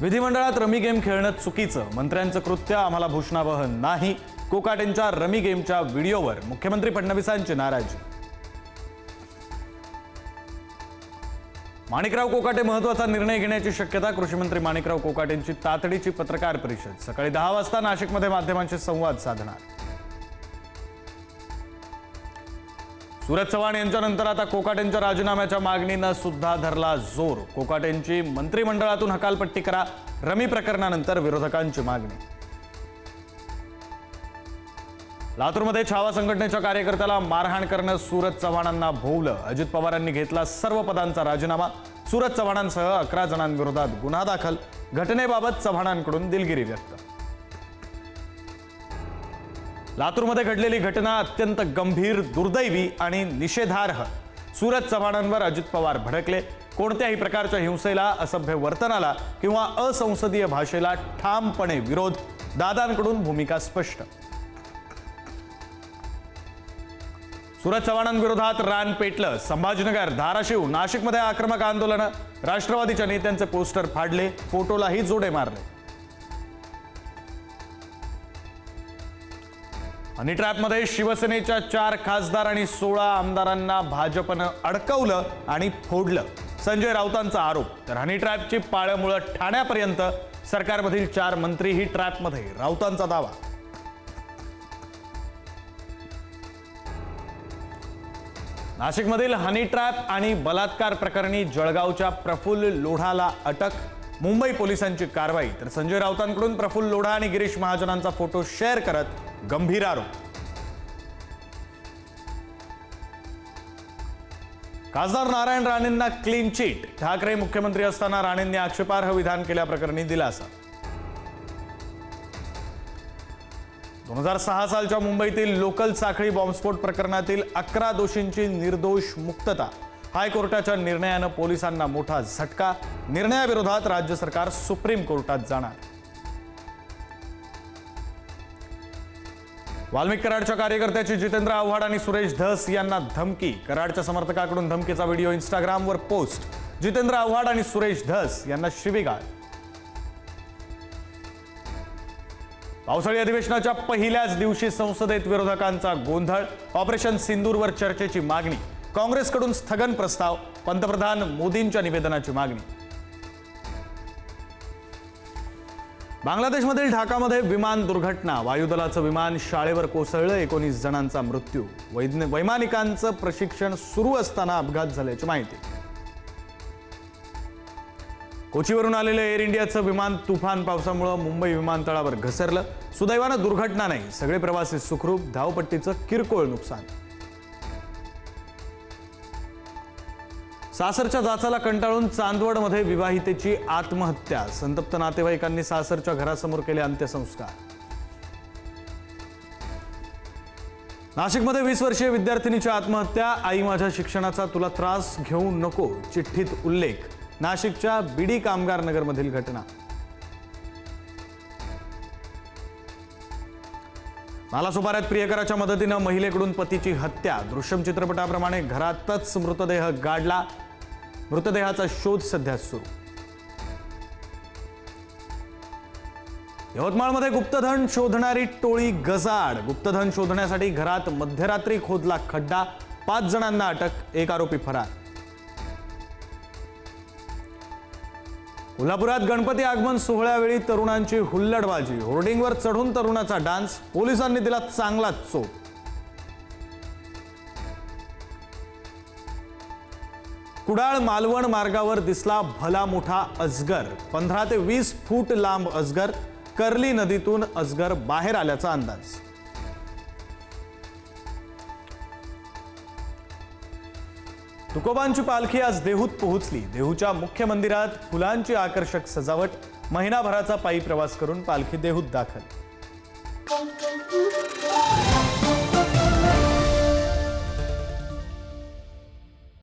विधिमंडळात rummy game खेळणं चुकीचं. मंत्र्यांचं कृत्य आम्हाला भूषणावह नाही. कोकाटेंच्या रमी गेमच्या व्हिडिओवर मुख्यमंत्री फडणवीसांची नाराजी. माणिकराव कोकाटे महत्त्वाचा निर्णय घेण्याची शक्यता कृषीमंत्री माणिकराव कोकाटेंची तातडीची पत्रकार परिषद. सकाळी दहा वाजता नाशिकमध्ये माध्यमांशी संवाद साधणार. सुरज चव्हाण यांच्यानंतर आता कोकाटेंच्या राजीनाम्याच्या मागणीनं सुद्धा धरला जोर. कोकाटेंची मंत्रिमंडळातून हकालपट्टी करा. रमी प्रकरणानंतर विरोधकांची मागणी. लातूरमध्ये छावा संघटनेच्या कार्यकर्त्याला मारहाण करणं सूरज चव्हाणांना भोवलं. अजित पवारांनी घेतला सर्व पदांचा राजीनामा. सूरज चव्हाणांसह अकरा जणांविरोधात गुन्हा दाखल. घटनेबाबत चव्हाणांकडून दिलगिरी व्यक्त. लातूरमध्ये घडलेली घटना अत्यंत गंभीर दुर्दैवी आणि निषेधार्ह. सूरज चव्हाणांवर अजित पवार भडकले. कोणत्याही प्रकारच्या हिंसेला असभ्य वर्तनाला किंवा असंसदीय भाषेला ठामपणे विरोध. दादांकडून भूमिका स्पष्ट. सूरज चव्हाणांविरोधात रान पेटलं. संभाजीनगर धाराशिव नाशिकमध्ये आक्रमक आंदोलनं. राष्ट्रवादीच्या नेत्यांचे पोस्टर फाडले. फोटोलाही जोडे मारले. हनी ट्रॅपमध्ये शिवसेनेच्या चार खासदार आणि सोळा आमदारांना भाजपनं अडकवलं आणि फोडलं. संजय राऊतांचा आरोप तर हनी ट्रॅपची पाळ्यामुळं ठाण्यापर्यंत सरकारमधील चार मंत्रीही ट्रॅपमध्ये राऊतांचा दावा. नाशिकमधील हनी ट्रॅप आणि बलात्कार प्रकरणी जळगावच्या प्रफुल्ल लोढाला अटक मुंबई पोलिसांची कारवाई. तर संजय राऊतांकडून प्रफुल्ल लोढा आणि गिरीश महाजनांचा फोटो शेअर करत गंभीर आरोप. खासदार नारायण राणेंना क्लीन चिट ठाकरे मुख्यमंत्री असताना राणेंनी आक्षेपार्ह विधान केल्याप्रकरणी दिलासा. दोन हजार सहा सालच्या मुंबईतील लोकल साखळी बॉम्बस्फोट प्रकरणातील अकरा दोषींची निर्दोष मुक्तता. हायकोर्टाच्या निर्णयानं पोलिसांना मोठा झटका. निर्णयाविरोधात राज्य सरकार सुप्रीम कोर्टात जाणार. वाल्मिक कराडच्या कार्यकर्त्याची जितेंद्र आव्हाड आणि सुरेश धस यांना धमकी. कराडच्या समर्थकाकडून धमकीचा व्हिडिओ इंस्टाग्रामवर पोस्ट. जितेंद्र आव्हाड आणि सुरेश धस यांना शिवीगाळ. पावसाळी अधिवेशनाच्या पहिल्याच दिवशी संसदेत विरोधकांचा गोंधळ. ऑपरेशन सिंदूरवर चर्चेची मागणी. काँग्रेसकडून स्थगन प्रस्ताव पंतप्रधान मोदींच्या निवेदनाची मागणी. बांगलादेशमधील ढाकामध्ये विमान दुर्घटना वायुदलाचं विमान शाळेवर कोसळलं एकोणीस जणांचा मृत्यू. वैज्ञ वैमानिकांचं प्रशिक्षण सुरू असताना अपघात झाल्याची माहिती. कोचीवरून आलेलं एअर इंडियाचं विमान तुफान पावसामुळं मुंबई विमानतळावर घसरलं. सुदैवानं दुर्घटना नाही. सगळे प्रवासी सुखरूप धावपट्टीचं किरकोळ नुकसान. सासरच्या जाचाला कंटाळून चांदवडमध्ये विवाहितेची आत्महत्या. संतप्त नातेवाईकांनी सासरच्या घरासमोर केले अंत्यसंस्कार. नाशिकमध्ये वीस वर्षीय विद्यार्थिनीची आत्महत्या. आई माझ्या शिक्षणाचा तुला त्रास घेऊ नको चिठ्ठीत उल्लेख. नाशिकच्या बीडी कामगार नगरमधील घटना. नालासोपाऱ्यात प्रियकराच्या मदतीनं महिलेकडून पतीची हत्या. दृश्यम चित्रपटाप्रमाणे घरातच मृतदेह गाडला. मृतदेहाचा शोध सध्या सुरू. यवतमाळमध्ये गुप्तधन शोधणारी टोळी गजाड गुप्तधन शोधण्यासाठी घरात मध्यरात्री खोदला खड्डा पाच जणांना अटक एक आरोपी फरार. कोल्हापुरात गणपती आगमन सोहळ्यावेळी तरुणांची हुल्लडबाजी. होर्डिंगवर चढून तरुणाचा डान्स पोलिसांनी दिला चांगलाच चोप. कुडाळ मालवण मार्गावर दिसला भला मोठा अजगर पंधरा ते वीस फूट लांब अजगर कर्ली नदीतून अजगर बाहेर आल्याचा अंदाज. तुकोबांची पालखी आज देहूत पोहोचली. देहूच्या मुख्य मंदिरात फुलांची आकर्षक सजावट महिनाभराचा पायी प्रवास करून पालखी देहूत दाखल.